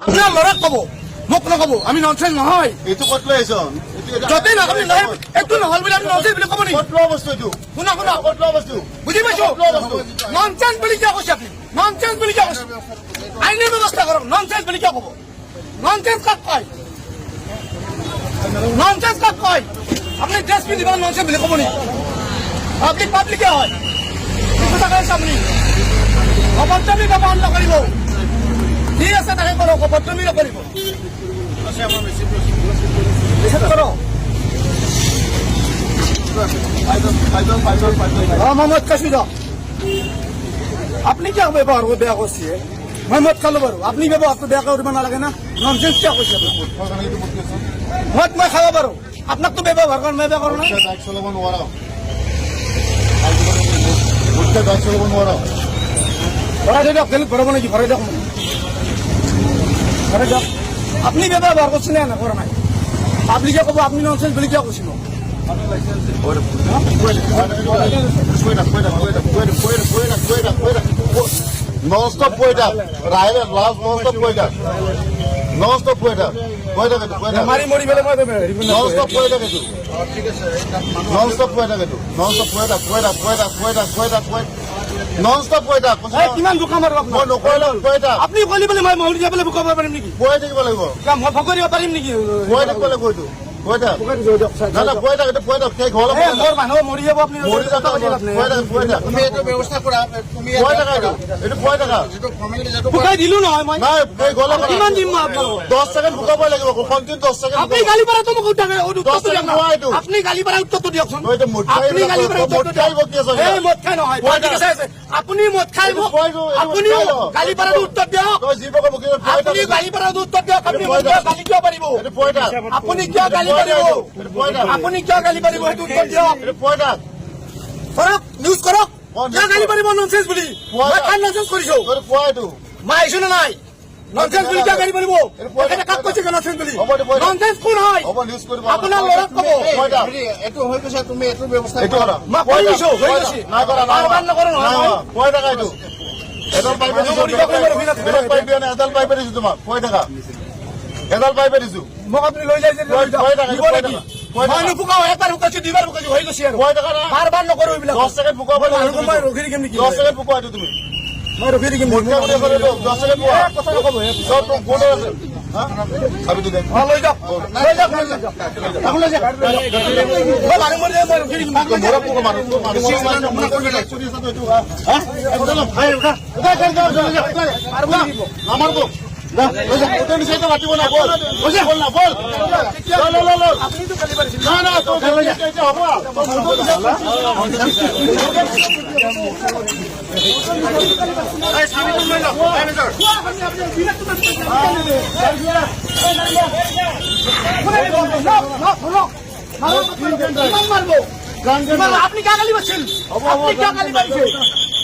আপোনাৰ ল'ৰাক ক'ব মোক নক'ব আমি ননচেন্স নহয়। এইটো ক'ত লৈ আহিছ? য'তেই নহয় এইটো নহ'ল বুলি আমি ননচেন্স বুলি ক'ব নেকি? ক'ত লোৱা বস্তু এইটো? শুনা শুনা। ক'ত লোৱা বস্তু? বুজি পাইছো? বস্তু? বুলি কিয় কৈছে আপুনি? ননচেন্স বুলি কিয় কৈছে? আইনী ব্যৱস্থা কৰক। ননচেন্স বুলি কিয় ক'ব? ননচেন্স কাক কয়? ননচেন্স কাক কয়? আপুনি ড্ৰেছ পিন্ধিব ননচেন্স বুলি ক'ব নেকি? আপুনি পাব্লিকে হয়। আপুনি? অভদ্ৰামী ব্যৱহাৰ নকৰিব। যি আছে তাকে কৰক। অভদ্ৰমী নকৰিব মোহাম্মদ কাশি যাওক। আপনি কিয় ব্যৱহাৰ কৰিব বেয়া কৰিছে? মোহাম্মদ খালো বাৰু। আপুনি ব্যৱহাৰটো বেয়া কৰিব নালাগে না? ননচেঞ্চ কিয় কৈছে মদ মই খাব পাৰোঁ। আপোনাকতো ব্যৱহাৰ কৰা মই বেয়া কৰোঁ নাই? ঘৰাই দিয়ক বেলেগ ঘৰাব নেকি? ঘৰাই দিয়ক মোক। ভৰাই দিয়ক আপুনি ব্যৱহাৰ কৰিছে নে কৰা নাই। পাব্লিকে ক'ব আপুনি ননচেন্স বুলি কিয় কৈছে মোক নন ষ্টপ কৈ থাক ৰাইলে লাষ্ট নন ষ্টপ কৈ থাক নন ষ্টপ কৈ থাক কৈ থাক থাক মাৰি মৰি পেলাই মই হেৰি কৰি নন নকৰোঁ। ষ্টপ কৈ থাক এইটো নন ষ্টপ কৈ থাক এইটো নন ষ্টপ কৈ থাক কৈ থাক কৈ থাক কৈ থাক কৈ থাক কৈ নন ষ্টপ কৈ থাক কিমান বোকা মাৰিব মই নকৰিলে কৈ থাক। আপুনি ক'লি বুলি মই মৰি যাবলৈ বোকা মাৰিব পাৰিম নেকি? কৈ থাকিব লাগিব। মই ভোগ দিব পাৰিম নেকি? কৈ থাকিব লাগিব কৈ থাক। ভোগাই দিছোঁ, দিয়ক, চাই- না না কৈ থাক কৈ থাক সেই ঘৰলৈ মানুহ মৰি যাব আপুনি মৰি যাওক কথা পাতি লাভ নাই। কৈ থাক কৈ থাক। তুমি এইটো ব্যৱস্থা কৰা তুমি কৈ থাকা এইটো এইটো কৈ থাকা যিটো ফৰ্মেলিটি যিটো শুকাই দিলো নহয় মই। নাই এই ঘৰলৈ কিমান দিম মই দহ ছেকেণ্ড শুকাবই লাগিব কণ্টিনিউ দহ ছেকেণ্ড আপুনি গালি পাৰাটো মোক দহ দিয়ক না। ছেকেণ্ড এইটো। আপুনি গালি পাৰা উত্তৰটো দিয়কচোন। আপুনি গালি পাৰা উত্তৰটো দিয়ক। এই মদ খাই নহয় ঠিক আছে, আছে। আপুনি মদ খাই গালি পাৰাটো উত্তৰ দিয়ক। আপুনি থাক গালি পাৰাটো উত্তৰ দিয়ক আপুনি গালি কিয় পাৰিব? আপুনি কিয় গালি পাৰিব? আপুনি কিয় গালি পাৰিব সেইটো উত্তৰ দিয়ক। কৰক নিউজ কৰক। কিয় গালি। পাৰিব ননচেন্স বুলি? মই। কাৰ ননচেন্স কৰিছো? এইটো মই আহিছো নে নাই? ননচেন্স বুলি কিয় কৈ তেখেতে থাক, কাক কৈছে ননচেন্স বুলি হ'ব দে, কৈ থাক। ননচেন্স কোন হয় হ'ব নিউজ কৰিব আপোনাৰ ল'ৰাক ক'ব থাক হেৰি, এইটো তুমি এইটো ব্যৱস্থা এইটো কৰা মই কৈ কৈ থাক, দিছোঁ, হৈ কৈ গৈছে। থাক। নাই কৰা নাই বাৰ বাৰ নকৰোঁ নহয়, নাই মই। কৰা। কৈ থাকা এইটো এডাল পাইপে দিছো মানুহ মৰিব, পাইপ- বেলেগ মৰিব। পাইপ দিছো তোমাক কৈ থাকা এডাল পাইপে দিছো মোক আপুনি লৈ যায় যে লৈ যাওক। কৈ থাক, দিব নেকি? মই নুফুকাও, একবাৰ ফুকাইছো, দুইবাৰ ফুকাইছো, হৈ গৈছে আৰু। কৈ বাৰ বাৰ নকৰোঁ এইবিলাক। দহ ছেকেণ্ড ফুকাব ৰখি থাকিম নেকি? দহ ছেকেণ্ড ফুকুৱা এইটো তুমি মই ৰখি থাকিম নেকি? মুখ্য বুলি ক'লে তো, দহ ছেকেণ্ড ফুকা এ, কথা নক'ব, এ। চব তোৰ কোনে আছে হা? চাবিটো দে অ, লৈ যাওক। লৈ যাওক, লৈ যাওক। তাকো লৈ যাওক। মই মানুহ মৰি যায়, মই ৰখি থাকিম। তাক লৈ মোৰে যাওক। পোক মানুহ তোৰ মানুহ মৰা মানুহ মৰা কৰি দে। চুৰি আছা তই এইটো, হা? হা? একো নহয়, ভাই, উঠা। উঠা, উঠা, উঠা, উঠা, উঠা, উঠা। আৰু উঠা। লাগিব। আমাৰতো। যা, লৈ যা। উঠে নিচে এতিয়া মাতিব না, বল। বল না, বল। না, না, তোৰ গালি এতিয়া এতিয়া হ'ব আপুনি কিয় গালি পাৰিছিল আপুনি কিয় গালি পাৰিছে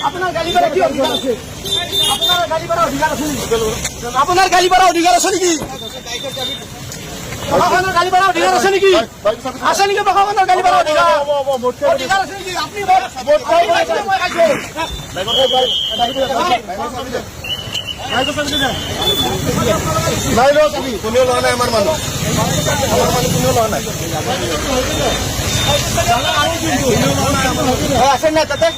আপোনাৰ গালি পাৰা কি অধিকাৰ আছে? আপোনাৰ গালি পাৰা অধিকাৰ আছে নেকি? আপোনাৰ গালি পাৰা অধিকাৰ আছে নেকি? গালি পাৰা অধিকাৰ আছে নেকি আছে নেকি প্ৰশাসনৰ গালি পাৰা অধিকাৰ। অধিকাৰ আছে নেকি আপুনি। নাই লোৱা চাবি কোনেও লোৱা নাই আমাৰ মানুহ আমাৰ মানুহ কোনেও লোৱা নাই আছে নাই তাতে